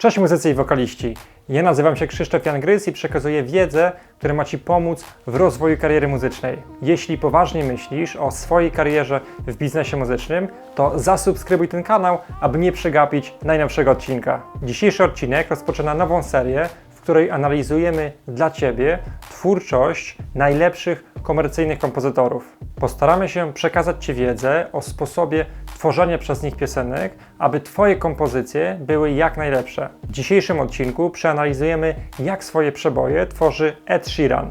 Cześć muzycy i wokaliści. Ja nazywam się Krzysztof Jan Grys i przekazuję wiedzę, która ma Ci pomóc w rozwoju kariery muzycznej. Jeśli poważnie myślisz o swojej karierze w biznesie muzycznym, to zasubskrybuj ten kanał, aby nie przegapić najnowszego odcinka. Dzisiejszy odcinek rozpoczyna nową serię, w której analizujemy dla Ciebie twórczość najlepszych komercyjnych kompozytorów. Postaramy się przekazać Ci wiedzę o sposobie tworzenia przez nich piosenek, aby Twoje kompozycje były jak najlepsze. W dzisiejszym odcinku przeanalizujemy, jak swoje przeboje tworzy Ed Sheeran.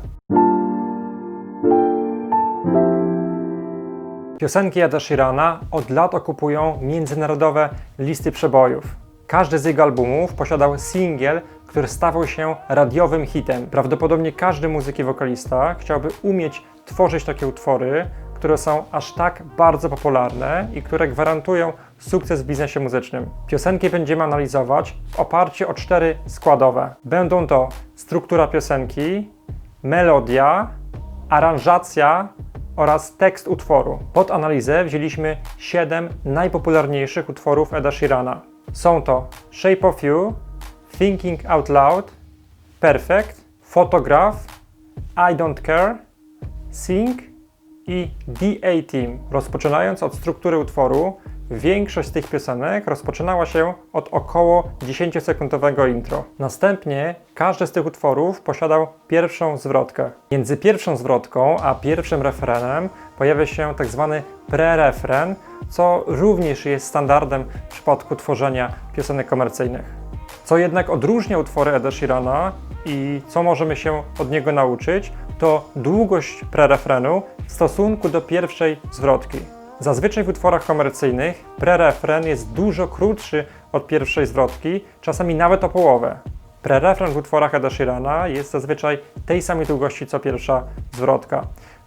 Piosenki Eda Sheerana od lat okupują międzynarodowe listy przebojów. Każdy z jego albumów posiadał singiel, który stawał się radiowym hitem. Prawdopodobnie każdy muzyk i wokalista chciałby umieć tworzyć takie utwory, które są aż tak bardzo popularne i które gwarantują sukces w biznesie muzycznym. Piosenki będziemy analizować w oparciu o cztery składowe. Będą to struktura piosenki, melodia, aranżacja oraz tekst utworu. Pod analizę wzięliśmy 7 najpopularniejszych utworów Eda Sheerana. Są to Shape of You, Thinking Out Loud, Perfect, Photograph, I Don't Care, Sing i DA Team. Rozpoczynając od struktury utworu, większość z tych piosenek rozpoczynała się od około 10-sekundowego intro. Następnie każdy z tych utworów posiadał pierwszą zwrotkę. Między pierwszą zwrotką a pierwszym refrenem pojawia się tak zwany pre-refren, co również jest standardem w przypadku tworzenia piosenek komercyjnych. Co jednak odróżnia utwory Eda Sheerana i co możemy się od niego nauczyć, to długość prerefrenu w stosunku do pierwszej zwrotki. Zazwyczaj w utworach komercyjnych prerefren jest dużo krótszy od pierwszej zwrotki, czasami nawet o połowę. Prerefren w utworach Eda Sheerana jest zazwyczaj tej samej długości co pierwsza zwrotka.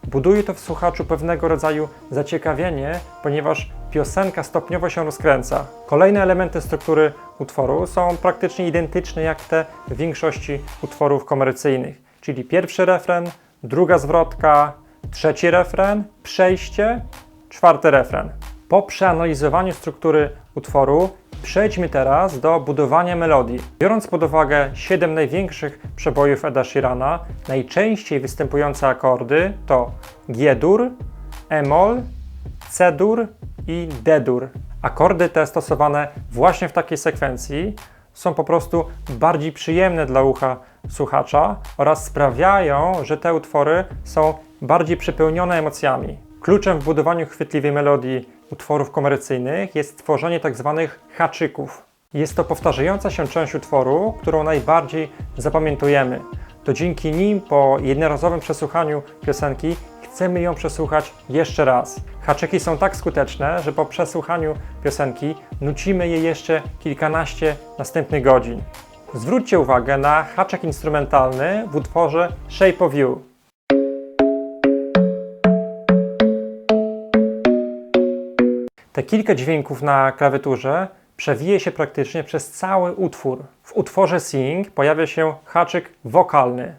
Buduje to w słuchaczu pewnego rodzaju zaciekawienie, ponieważ piosenka stopniowo się rozkręca. Kolejne elementy struktury utworu są praktycznie identyczne jak te w większości utworów komercyjnych, czyli pierwszy refren, druga zwrotka, trzeci refren, przejście, czwarty refren. Po przeanalizowaniu struktury utworu przejdźmy teraz do budowania melodii. Biorąc pod uwagę 7 największych przebojów Eda Sheerana, najczęściej występujące akordy to G-dur, E-moll, C-dur i D-dur. Akordy te stosowane właśnie w takiej sekwencji są po prostu bardziej przyjemne dla ucha słuchacza oraz sprawiają, że te utwory są bardziej przepełnione emocjami. Kluczem w budowaniu chwytliwej melodii utworów komercyjnych jest tworzenie tzw. haczyków. Jest to powtarzająca się część utworu, którą najbardziej zapamiętujemy. To dzięki nim po jednorazowym przesłuchaniu piosenki chcemy ją przesłuchać jeszcze raz. Haczyki są tak skuteczne, że po przesłuchaniu piosenki nucimy je jeszcze kilkanaście następnych godzin. Zwróćcie uwagę na haczek instrumentalny w utworze Shape of You. Te kilka dźwięków na klawiaturze przewije się praktycznie przez cały utwór. W utworze Sing pojawia się haczyk wokalny.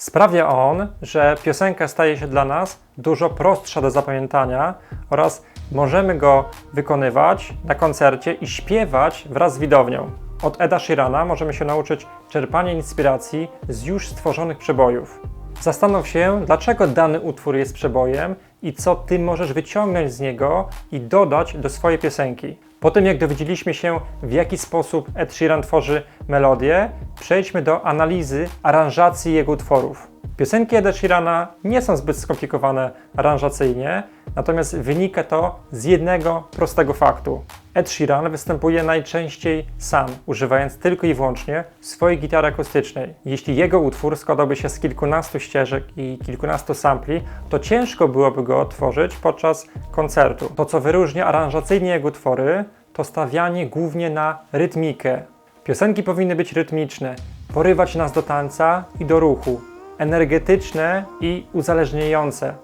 Sprawia on, że piosenka staje się dla nas dużo prostsza do zapamiętania oraz możemy go wykonywać na koncercie i śpiewać wraz z widownią. Od Eda Sheerana możemy się nauczyć czerpania inspiracji z już stworzonych przebojów. Zastanów się, dlaczego dany utwór jest przebojem i co ty możesz wyciągnąć z niego i dodać do swojej piosenki. Po tym, jak dowiedzieliśmy się, w jaki sposób Ed Sheeran tworzy melodię, przejdźmy do analizy aranżacji jego utworów. Piosenki Eda Sheerana nie są zbyt skomplikowane aranżacyjnie, natomiast wynika to z jednego prostego faktu. Ed Sheeran występuje najczęściej sam, używając tylko i wyłącznie swojej gitary akustycznej. Jeśli jego utwór składałby się z kilkunastu ścieżek i kilkunastu sampli, to ciężko byłoby go otworzyć podczas koncertu. To, co wyróżnia aranżacyjnie jego utwory, to stawianie głównie na rytmikę. Piosenki powinny być rytmiczne, porywać nas do tańca i do ruchu, energetyczne i uzależniające.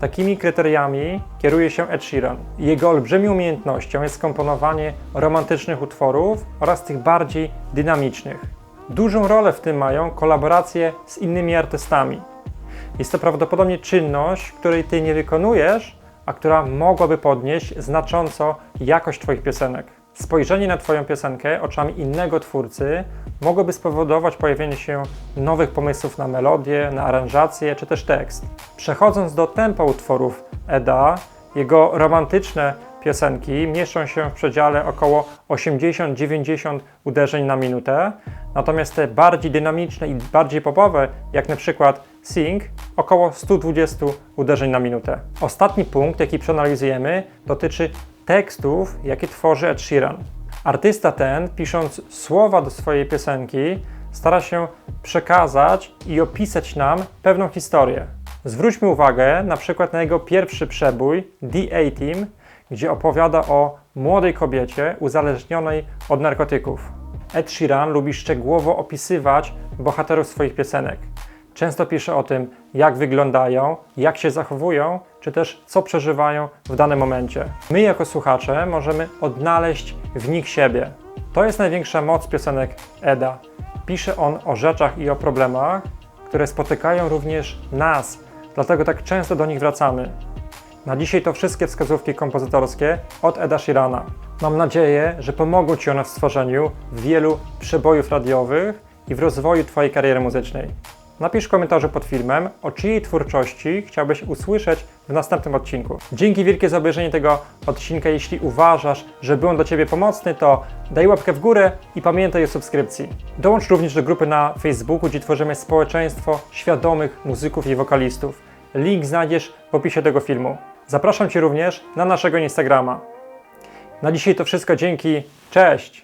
Takimi kryteriami kieruje się Ed Sheeran. Jego olbrzymią umiejętnością jest komponowanie romantycznych utworów oraz tych bardziej dynamicznych. Dużą rolę w tym mają kolaboracje z innymi artystami. Jest to prawdopodobnie czynność, której ty nie wykonujesz, a która mogłaby podnieść znacząco jakość Twoich piosenek. Spojrzenie na Twoją piosenkę oczami innego twórcy mogłoby spowodować pojawienie się nowych pomysłów na melodię, na aranżację czy też tekst. Przechodząc do tempa utworów Eda, jego romantyczne piosenki mieszczą się w przedziale około 80-90 uderzeń na minutę, natomiast te bardziej dynamiczne i bardziej popowe, jak na przykład Sing, około 120 uderzeń na minutę. Ostatni punkt, jaki przeanalizujemy, dotyczy tekstów, jakie tworzy Ed Sheeran. Artysta ten, pisząc słowa do swojej piosenki, stara się przekazać i opisać nam pewną historię. Zwróćmy uwagę na przykład na jego pierwszy przebój, The A-Team, gdzie opowiada o młodej kobiecie uzależnionej od narkotyków. Ed Sheeran lubi szczegółowo opisywać bohaterów swoich piosenek. Często pisze o tym, jak wyglądają, jak się zachowują, czy też co przeżywają w danym momencie. My, jako słuchacze, możemy odnaleźć w nich siebie. To jest największa moc piosenek Eda. Pisze on o rzeczach i o problemach, które spotykają również nas, dlatego tak często do nich wracamy. Na dzisiaj to wszystkie wskazówki kompozytorskie od Eda Sheerana. Mam nadzieję, że pomogą Ci one w stworzeniu wielu przebojów radiowych i w rozwoju Twojej kariery muzycznej. Napisz w komentarzu pod filmem, o czyjej twórczości chciałbyś usłyszeć w następnym odcinku. Dzięki wielkie za obejrzenie tego odcinka. Jeśli uważasz, że był on dla Ciebie pomocny, to daj łapkę w górę i pamiętaj o subskrypcji. Dołącz również do grupy na Facebooku, gdzie tworzymy społeczeństwo świadomych muzyków i wokalistów. Link znajdziesz w opisie tego filmu. Zapraszam Cię również na naszego Instagrama. Na dzisiaj to wszystko, dzięki, cześć!